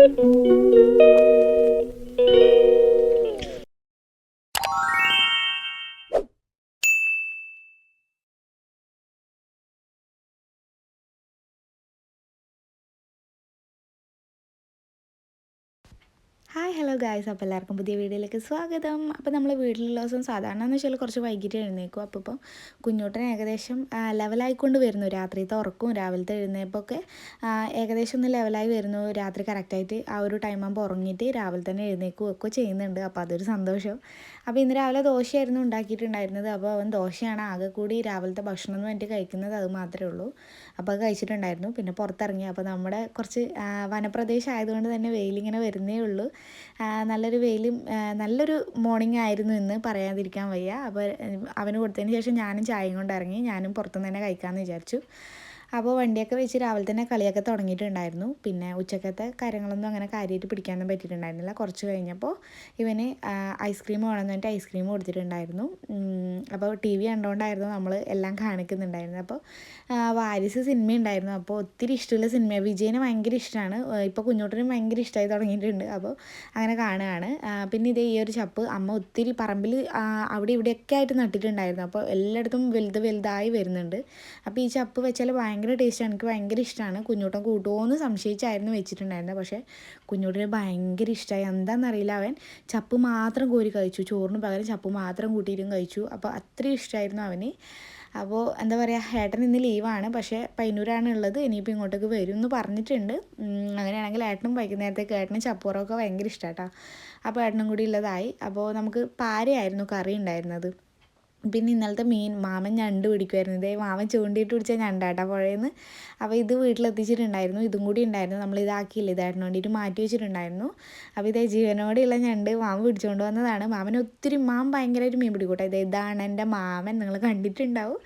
Thank you. Hi hello guys അപ്പോൾ എല്ലാവർക്കും പുതിയ വീഡിയോയിലേക്ക് സ്വാഗതം. അപ്പോൾ നമ്മൾ വീട്ടിലുള്ള ദിവസം സാധാരണ എന്ന് വെച്ചാൽ കുറച്ച് വൈകിട്ട് എഴുന്നേക്കും. അപ്പോൾ ഇപ്പം കുഞ്ഞൂട്ടൻ ഏകദേശം ലെവലായിക്കൊണ്ട് വരുന്നു. രാത്രിത്തെ ഉറക്കവും രാവിലത്തെ എഴുന്നേപ്പൊക്കെ ഏകദേശം ഒന്ന് ലെവലായി വരുന്നു. രാത്രി കറക്റ്റായിട്ട് ആ ഒരു ടൈം ആകുമ്പോൾ ഉറങ്ങിയിട്ട് രാവിലെ തന്നെ എഴുന്നേക്കും ഒക്കെ ചെയ്യുന്നുണ്ട്. അപ്പോൾ അതൊരു സന്തോഷം. അപ്പോൾ ഇന്ന് രാവിലെ ദോശയായിരുന്നു ഉണ്ടാക്കിയിട്ടുണ്ടായിരുന്നത്. അപ്പോൾ അവൻ ദോശയാണ് ആകെ കൂടി രാവിലത്തെ ഭക്ഷണം എന്ന് വേണ്ടി കഴിക്കുന്നത്. അത് മാത്രമേ ഉള്ളൂ. അപ്പോൾ കഴിച്ചിട്ടുണ്ടായിരുന്നു. പിന്നെ പുറത്തിറങ്ങി. അപ്പോൾ നമ്മുടെ കുറച്ച് വനപ്രദേശം ആയതുകൊണ്ട് തന്നെ വെയിലിങ്ങനെ വരുന്നേ ഉള്ളൂ. നല്ലൊരു വെയിലും നല്ലൊരു മോർണിംഗ് ആയിരുന്നു ഇന്ന് പറയാതിരിക്കാൻ വയ്യ. അപ്പോൾ അവന് കൊടുത്തതിന് ശേഷം ഞാനും ചായയും കൊണ്ട് ഇറങ്ങി. ഞാനും പുറത്തുനിന്ന് തന്നെ കഴിക്കാമെന്ന് വിചാരിച്ചു. അപ്പോൾ വണ്ടിയൊക്കെ വെച്ച് രാവിലെ തന്നെ കളിയൊക്കെ തുടങ്ങിയിട്ടുണ്ടായിരുന്നു. പിന്നെ ഉച്ചക്കത്തെ കാര്യങ്ങളൊന്നും അങ്ങനെ കാര്യമായിട്ട് പിടിക്കാനൊന്നും പറ്റിയിട്ടുണ്ടായിരുന്നില്ല. കുറച്ച് കഴിഞ്ഞപ്പോൾ ഇവന് ഐസ്ക്രീം വേണമെന്ന് പറഞ്ഞിട്ട് ഐസ്ക്രീം കൊടുത്തിട്ടുണ്ടായിരുന്നു. അപ്പോൾ ടി വി കണ്ടുകൊണ്ടായിരുന്നു നമ്മൾ എല്ലാം കാണിക്കുന്നുണ്ടായിരുന്നത്. അപ്പോൾ വാരിസ് സിനിമ ഉണ്ടായിരുന്നു അപ്പോൾ ഒത്തിരി ഇഷ്ടമുള്ള സിനിമ വിജയന് ഭയങ്കര ഇഷ്ടമാണ്. ഇപ്പോൾ കുഞ്ഞോട്ടിനും ഭയങ്കര ഇഷ്ടമായി തുടങ്ങിയിട്ടുണ്ട്. അപ്പോൾ അങ്ങനെ കാണുകയാണ്. പിന്നെ ഇതേ ഈ ഒരു ചപ്പ് അമ്മ ഒത്തിരി പറമ്പിൽ അവിടെ ഇവിടെയൊക്കെ ആയിട്ട് നട്ടിട്ടുണ്ടായിരുന്നു. അപ്പോൾ എല്ലായിടത്തും വലുത് വലുതായി വരുന്നുണ്ട്. അപ്പോൾ ഈ ചപ്പ് വെച്ചാൽ ഭയങ്കര ഭയങ്കര ടേസ്റ്റാണ് എനിക്ക് ഭയങ്കര ഇഷ്ടമാണ് കുഞ്ഞൂട്ടൻ കൂട്ടുമോ എന്ന് സംശയിച്ചായിരുന്നു വെച്ചിട്ടുണ്ടായിരുന്നത് പക്ഷേ കുഞ്ഞൂട്ടിന് ഭയങ്കര ഇഷ്ടമായി എന്താണെന്നറിയില്ല അവൻ. ചപ്പ് മാത്രം കോരി കഴിച്ചു. ചോറിന് പകരം ചപ്പ് മാത്രം കൂട്ടിയിട്ടും കഴിച്ചു. അപ്പോൾ അത്രയും ഇഷ്ടമായിരുന്നു അവന്. അപ്പോൾ എന്താ പറയുക ഏട്ടൻ ഇന്ന് ലീവാണ് പക്ഷേ പൈനൂരാണ് ഉള്ളത്. ഇനിയിപ്പോൾ ഇങ്ങോട്ടേക്ക് വരും എന്ന് പറഞ്ഞിട്ടുണ്ട് അങ്ങനെയാണെങ്കിൽ ഏട്ടനും വൈകുന്നേരത്തേക്ക് ഏട്ടനും ചപ്പുറമൊക്കെ ഭയങ്കര ഇഷ്ടമാട്ടോ അപ്പോൾ ഏട്ടനും കൂടി ഉള്ളതായി. അപ്പോൾ നമുക്ക് പാരയായിരുന്നു കറി ഉണ്ടായിരുന്നത്. പിന്നെ ഇന്നലത്തെ മീൻ മാമൻ ഞണ്ട് പിടിക്കുമായിരുന്നു ഇതേ മാമൻ ചൂണ്ടിയിട്ട് പിടിച്ച ഞണ്ടാട്ടാ പുഴയെന്ന്. അപ്പോൾ ഇത് വീട്ടിലെത്തിച്ചിട്ടുണ്ടായിരുന്നു. ഇതും കൂടി ഉണ്ടായിരുന്നു. നമ്മൾ ഇതാക്കിയില്ല? ഇതായിരുന്നു വേണ്ടിയിട്ട് മാറ്റി വെച്ചിട്ടുണ്ടായിരുന്നു. അപ്പോൾ ഇതേ ജീവനോടെയുള്ള ഞണ്ട് മാമൻ പിടിച്ചുകൊണ്ട് വന്നതാണ്. മാമൻ ഒത്തിരി മാം ഭയങ്കരമായിട്ട് മീൻ പിടിക്കൂട്ടെ. ഇത് ഇതാണ് എന്റെ മാമൻ. നിങ്ങൾ കണ്ടിട്ടുണ്ടാവും.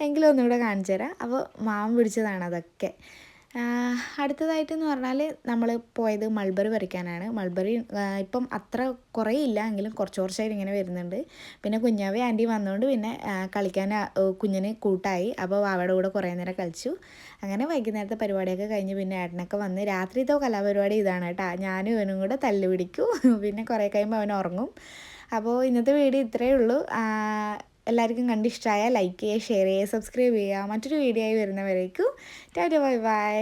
എങ്കിലും ഒന്നുകൂടെ കാണിച്ചു തരാം അപ്പോൾ മാമൻ പിടിച്ചതാണ് അതൊക്കെ. അടുത്തതായിട്ടെന്ന് പറഞ്ഞാൽ നമ്മൾ പോയത് മൾബറി പറിക്കാനാണ്. മൾബറി ഇപ്പം അത്ര കുറേ ഇല്ല എങ്കിലും കുറച്ച് കുറച്ചായിട്ട് ഇങ്ങനെ വരുന്നുണ്ട്. പിന്നെ കുഞ്ഞാവി ആന്റി വന്നുകൊണ്ട് പിന്നെ കളിക്കാൻ കുഞ്ഞിന് കൂട്ടായി. അപ്പോൾ വാവയുടെ കൂടെ കുറേ നേരം കളിച്ചു. അങ്ങനെ വൈകുന്നേരത്തെ പരിപാടിയൊക്കെ കഴിഞ്ഞ് പിന്നെ ഏട്ടനൊക്കെ വന്ന് രാത്രിത്തെ കലാപരിപാടി ഇതാണ് കേട്ടോ. ഞാനും ഇവനും കൂടെ തല്ല് പിടിക്കും. പിന്നെ കുറേ കഴിയുമ്പോൾ അവൻ ഉറങ്ങും. അപ്പോൾ ഇന്നത്തെ വീഡിയോ ഇത്രയേ ഉള്ളൂ. എല്ലാവർക്കും കണ്ടിഷ്ടമായ ലൈക്ക് ചെയ്യുക ഷെയർ ചെയ്യുക സബ്സ്ക്രൈബ് ചെയ്യുക. മറ്റൊരു വീഡിയോ ആയി വരുന്നവരേക്കും ടാറ്റ ബൈ ബൈ